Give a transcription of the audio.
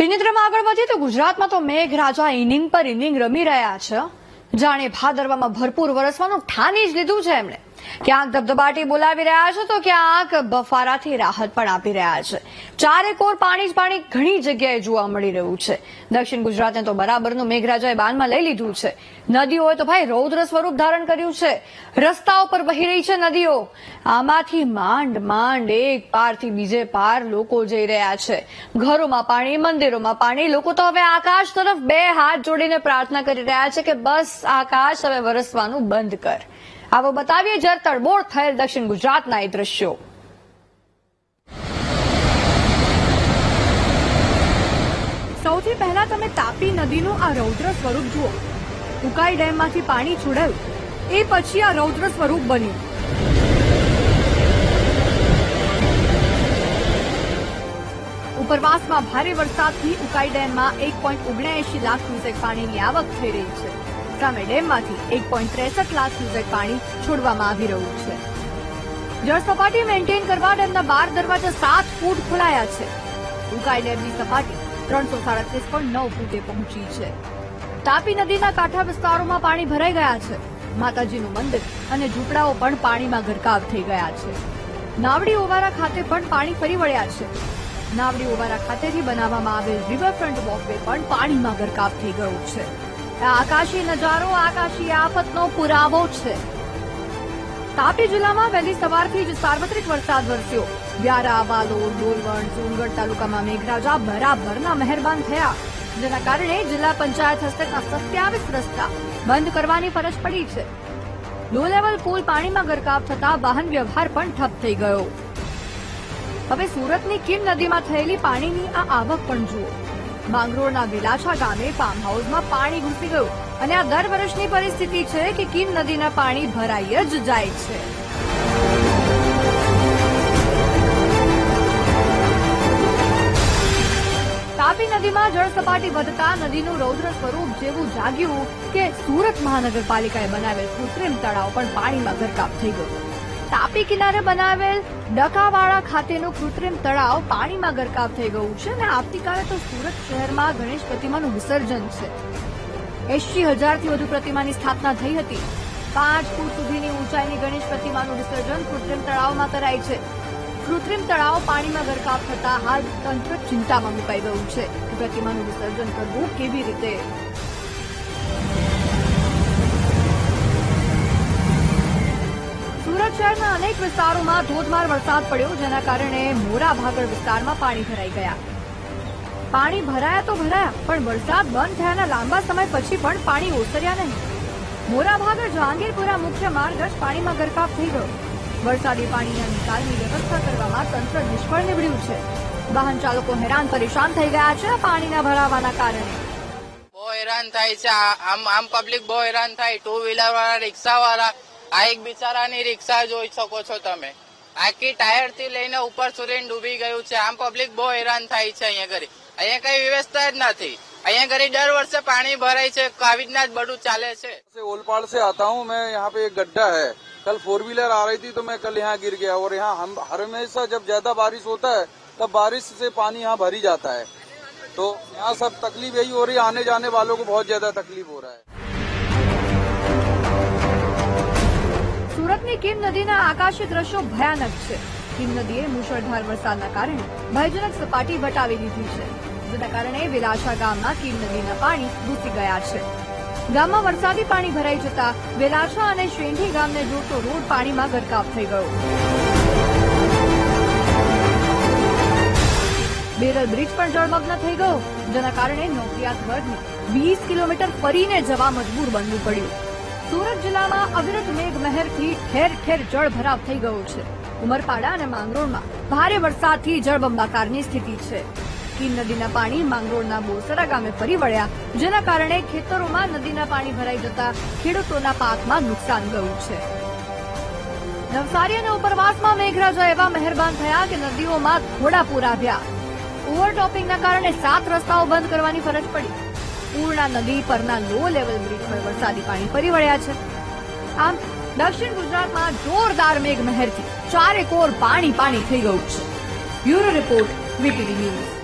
ત્રિનેત્રમાં આગળ વધીએ તો ગુજરાતમાં તો મેઘરાજા ઇનિંગ પર ઇનિંગ રમી રહ્યા છે. જાણે ભાદરવામાં ભરપૂર વરસવાનું ઠાની જ લીધું છે એમણે. ક્યાંક ધબધબાટી બોલાવી રહ્યા છે, તો ક્યાંક બફારાથી રાહત પણ આપી રહ્યા છે. ચારે કોર પાણી જ પાણી ઘણી જગ્યાએ જોવા મળી રહ્યું છે. દક્ષિણ ગુજરાતને તો બરાબરનું મેઘરાજાએ બાનમાં લઈ લીધું છે. નદીઓએ તો ભાઈ રૌદ્ર સ્વરૂપ ધારણ કર્યું છે. રસ્તાઓ પર વહી રહી છે નદીઓ. આમાંથી માંડ માંડ એક પારથી બીજે પાર લોકો જઈ રહ્યા છે. ઘરોમાં પાણી, મંદિરોમાં પાણી. લોકો તો હવે આકાશ તરફ બે હાથ જોડીને પ્રાર્થના કરી રહ્યા છે કે બસ આકાશ હવે વરસવાનું બંધ કર. આવો બતાવીએ જર તડબોળ થયેલ દક્ષિણ ગુજરાતના એ દ્રશ્યો. સૌથી પહેલા તમે તાપી નદીનું આ રૌદ્ર સ્વરૂપ જુઓ. ઉકાઈ ડેમમાંથી પાણી છોડાયું. એ પછી આ રૌદ્ર સ્વરૂપ બન્યું. ઉપરવાસમાં ભારે વરસાદથી ઉકાઈ ડેમમાં એક પોઈન્ટ ઓગણએંશી લાખ ક્યુસેક પાણીની આવક થઈ રહી છે. સામે ડેમમાંથી એક પોઈન્ટ ત્રેસઠ લાખ ક્યુસેક પાણી છોડવામાં આવી રહ્યું છે. જળ સપાટી મેન્ટેન કરવા ડેમના બાર દરવાજા સાત ફૂટ ખોલાયા છે. ઉકાઈ ડેમની સપાટી ત્રણસો સાડત્રીસ પોઈન્ટ નવ ફૂટે પહોંચી છે. તાપી નદીના કાંઠા વિસ્તારોમાં પાણી ભરાઈ ગયા છે. માતાજીનું મંદિર અને ઝૂંપડાઓ પણ પાણીમાં ગરકાવ થઈ ગયા છે. નાવડી ઓવારા ખાતે પણ પાણી ફરી વળ્યા છે. નાવડી ઓવારા ખાતેથી બનાવવામાં આવેલ રિવરફ્રન્ટ વોકવે પણ પાણીમાં ગરકાવ થઈ ગયો છે. આકાશી નજારો, આકાશી આફતનો પુરાવો છે. તાપી જિલ્લામાં વહેલી સવારથી જ સાર્વત્રિક વરસાદ વરસ્યો. વ્યારા વાલોડ ડોલવણ સોનગઢ તાલુકામાં મેઘરાજા બરાબરના મહેરબાન થયા. જેના કારણે જિલ્લા પંચાયત હસ્તકના સત્યાવીસ રસ્તા બંધ કરવાની ફરજ પડી છે. લો લેવલ પુલ પાણીમાં ગરકાવ થતા વાહન વ્યવહાર પણ ઠપ થઈ ગયો. હવે સુરતની કિમ નદીમાં થયેલી પાણીની આ આવક પણ જુઓ. માંગરોળના વિલાછા ગામે ફાર્મ હાઉસમાં પાણી ઘૂસી ગયું. અને આ દર વર્ષની પરિસ્થિતિ છે કે કિમ નદીના પાણી ભરાઈ જ જાય છે. તાપી નદીમાં જળ સપાટી વધતા નદીનું રૌદ્ર સ્વરૂપ જેવું જાગ્યું કે સુરત મહાનગરપાલિકાએ બનાવેલ કૃત્રિમ તળાવ પણ પાણીમાં ગરકાવ થઈ ગયું. તાપી કિનારે બનાવેલ ડકાવાડા ખાતેનું કૃત્રિમ તળાવ પાણીમાં ગરકાવ થઈ ગયું છે અને આવતીકાલે તો સુરત શહેરમાં ગણેશ પ્રતિમાનું વિસર્જન છે. એસી હજારથી વધુ પ્રતિમાની સ્થાપના થઈ હતી. પાંચ ફૂટ સુધીની ઊંચાઈની ગણેશ પ્રતિમાનું વિસર્જન કૃત્રિમ તળાવમાં કરાય છે. કૃત્રિમ તળાવ પાણીમાં ગરકાવ થતા હાલ તંત્ર ચિંતામાં મુકાઈ ગયું છે પ્રતિમાનું વિસર્જન કરવું કેવી રીતે? વિસ્તારોમાં ધોધમાર વરસાદ પડ્યો, જેના કારણે મોરા ભાગળ વિસ્તારમાં પાણી ભરાઈ ગયા. પાણી ભરાયા તો ભરાયા, પણ વરસાદ બંધ થયાના લાંબા સમય પછી પણ પાણી ઓસર્યા નહીં. મોરા ભાગળ જહાંગીરપુરા મુખ્ય માર્ગ જ પાણીમાં ગરકાવ થઈ ગયો. વરસાદી પાણીના નિકાલની વ્યવસ્થા કરવામાં તંત્ર નિષ્ફળ નીવડ્યું છે. વાહન ચાલકો હેરાન પરેશાન થઈ ગયા છે પાણીના ભરાવાના કારણે. બહુ હેરાન થાય છે. આમ આમ પબ્લિક બહુ હેરાન થાય. ટુ વ્હીલર વાળા રિક્ષા વાળા આ એક બિચારાની રિક્ષા જોઈ શકો છો તમે આખી ટાયર થી લઈને ઉપર સુધી ડૂબી ગયું છે આમ પબ્લિક બહુ હેરાન થાય છે અહીંયા ઘરે અહીંયા કઈ વ્યવસ્થા જ નથી અહીંયા ઘરે દર વર્ષે પાણી ભરાય છે આવી રીતના જ બધું ચાલે છે से ओलपाड़ से आता हूँ मैं यहाँ पे एक गड्ढा है कल फोर व्हीलर आ रही थी तो मैं कल यहाँ गिर गया और यहाँ हम हर हमेशा जब ज्यादा बारिश होता है तब बारिश से पानी यहाँ भरी जाता है तो यहाँ सब तकलीफ यही हो रही है आने जाने वालों को बहुत ज्यादा तकलीफ हो रहा है સુરતની કિમ નદીના આકાશી દ્રશ્યો ભયાનક છે. કિમ નદીએ મુશળધાર વરસાદના કારણે ભયજનક સપાટી વટાવી દીધી છે, જેના કારણે વિલાસા ગામમાં કિમ નદીના પાણી ઘૂસી ગયા છે. ગામમાં વરસાદી પાણી ભરાઈ જતા વેલાછા અને શેંઢી ગામને જોડતો રોડ પાણીમાં ગરકાવ થઈ ગયો. બેરલ બ્રિજ પણ જળમગ્ન થઈ ગયો, જેના કારણે નોકરિયાત વર્ગને વીસ કિલોમીટર ફરીને જવા મજબૂર બનવું પડ્યું. સુરત જિલ્લામાં અવિરત મેઘમહેરથી ઠેર ઠેર જળ ભરાવ થઈ ગયો છે. ઉમરપાડા અને માંગરોળમાં ભારે વરસાદથી જળબંબાકારની સ્થિતિ છે. કીમ નદીના પાણી માંગરોળના બોસરા ગામે ફરી વળ્યા, જેના કારણે ખેતરોમાં નદીના પાણી ભરાઈ જતા ખેડૂતોના પાકમાં નુકસાન ગયું છે. નવસારી અને ઉપરવાસમાં મેઘરાજા એવા મહેરબાન થયા કે નદીઓમાં થોડા પૂર આવ્યા ઓવરટોપિંગના કારણે સાત રસ્તાઓ બંધ કરવાની ફરજ પડી. પૂર્ણા નદી પરના લો લેવલ બ્રિજ પર વરસાદી પાણી ફરી વળ્યા છે. આમ દક્ષિણ ગુજરાતમાં જોરદાર મેઘમહેરથી ચારે કોર પાણી પાણી થઈ ગયું છે. Bureau report VTV news.